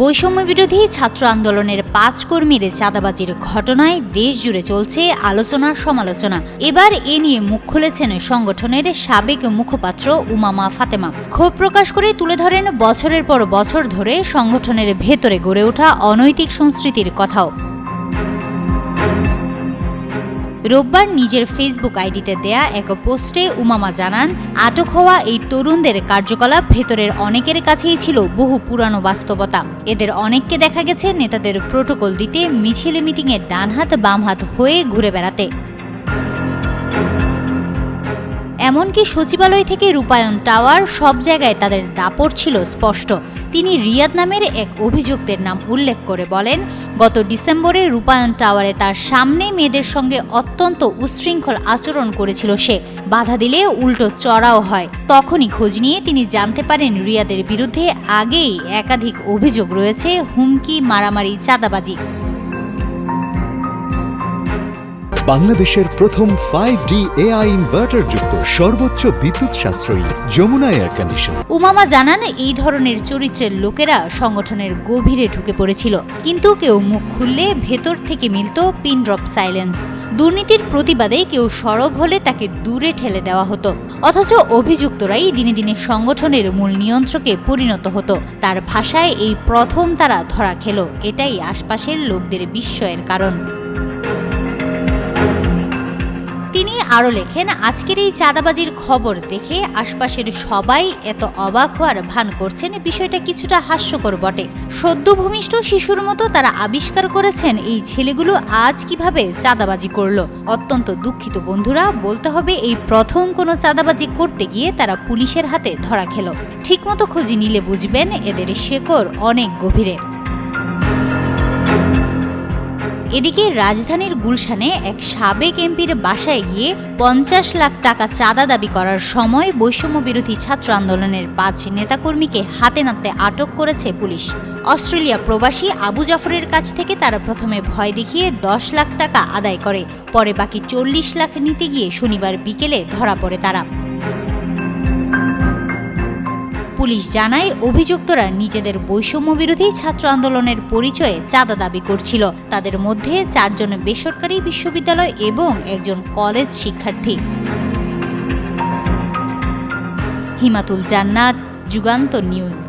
বৈষম্য বিরোধী ছাত্র আন্দোলনের পাঁচ কর্মীর চাঁদাবাজির ঘটনায় দেশ জুড়ে চলছে আলোচনা সমালোচনা। এবার এ নিয়ে মুখ খুলেছেন সংগঠনের সাবেক মুখপাত্র উমামা ফাতেমা। ক্ষোভ প্রকাশ করে তুলে ধরেন বছরের পর বছর ধরে সংগঠনের ভেতরে গড়ে ওঠা অনৈতিক সংস্কৃতির কথাও। রোববার নিজের ফেসবুক আইডিতে দেয়া এক পোস্টে উমামা জানান, আটক হওয়া এই তরুণদের কার্যকলাপ ভেতরের অনেকের কাছেই ছিল বহু পুরানো বাস্তবতা। এদের অনেককে দেখা গেছে নেতাদের প্রোটোকল দিতে, মিছিল মিটিংয়ে ডান হাত বাম হাত হয়ে ঘুরে বেড়াতে। এমনকি সচিবালয় থেকে রূপায়ণ টাওয়ার সব জায়গায় তাদের দাপট ছিল স্পষ্ট। তিনি রিয়াদ নামের এক অভিযুক্তের নাম উল্লেখ করে বলেন, গত ডিসেম্বরে রূপায়ণ টাওয়ারে তার সামনে মেয়েদের সঙ্গে অত্যন্ত উচ্ছৃঙ্খল আচরণ করেছিল সে। বাধা দিলে উল্টো চড়াও হয়। তখনই খোঁজ নিয়ে তিনি জানতে পারেন রিয়াদের বিরুদ্ধে আগেই একাধিক অভিযোগ রয়েছে, হুমকি, মারামারি, চাঁদাবাজি। বাংলাদেশের প্রথম ফাইভ ডি এআই ইনভার্টার যুক্ত সর্বোচ্চ বিদ্যুৎ সাশ্রয়ী যমুনা এয়ার কন্ডিশন উমামা জানান, এই ধরনের চরিত্রের লোকেরা সংগঠনের গভীরে ঢুকে পড়েছিল। কিন্তু কেউ মুখ খুললে ভেতর থেকে মিলত পিন ড্রপ সাইলেন্স দুর্নীতির প্রতিবাদে কেউ সরব হলে তাকে দূরে ঠেলে দেওয়া হতো। অথচ অভিযুক্তরাই দিনে দিনে সংগঠনের মূল নিয়ন্ত্রকে পরিণত হতো। তার ভাষায় এই প্রথম তারা ধরা খেল। এটাই আশপাশের লোকদের বিস্ময়ের কারণ। তিনি আরও লেখেন, আজকের এই চাঁদাবাজির খবর দেখে আশপাশের সবাই এত অবাক হওয়ার ভান করছেন। বিষয়টা কিছুটা হাস্যকর বটে। সদ্য ভূমিষ্ঠ শিশুর মতো তারা আবিষ্কার করেছেন এই ছেলেগুলো আজ কীভাবে চাঁদাবাজি করল। অত্যন্ত দুঃখিত বন্ধুরা, বলতে হবে এই প্রথম কোনো চাঁদাবাজি করতে গিয়ে তারা পুলিশের হাতে ধরা খেল। ঠিকমতো খোঁজ নিলে বুঝবেন এদের শেকড় অনেক গভীরে। এদিকে রাজধানীর গুলশানে এক সাবেক এমপির বাসায় গিয়ে পঞ্চাশ লাখ টাকা চাঁদা দাবি করার সময় বৈষম্য বিরোধী ছাত্র আন্দোলনের পাঁচ নেতাকর্মীকে হাতে নাতে আটক করেছে পুলিশ। অস্ট্রেলিয়া প্রবাসী আবু জাফরের কাছ থেকে তারা প্রথমে ভয় দেখিয়ে দশ লাখ টাকা আদায় করে, পরে বাকি চল্লিশ লাখ নিতে গিয়ে শনিবার বিকেলে ধরা পড়ে তারা। পুলিশ জানায়, অভিযুক্তরা নিজেদের বৈষম্য বিরোধী ছাত্র আন্দোলনের পরিচয়ে চাঁদা দাবি করছিল। তাদের মধ্যে চারজন বেসরকারি বিশ্ববিদ্যালয় এবং একজন কলেজ শিক্ষার্থী। হিমাতুল জান্নাত, যুগান্ত নিউজ।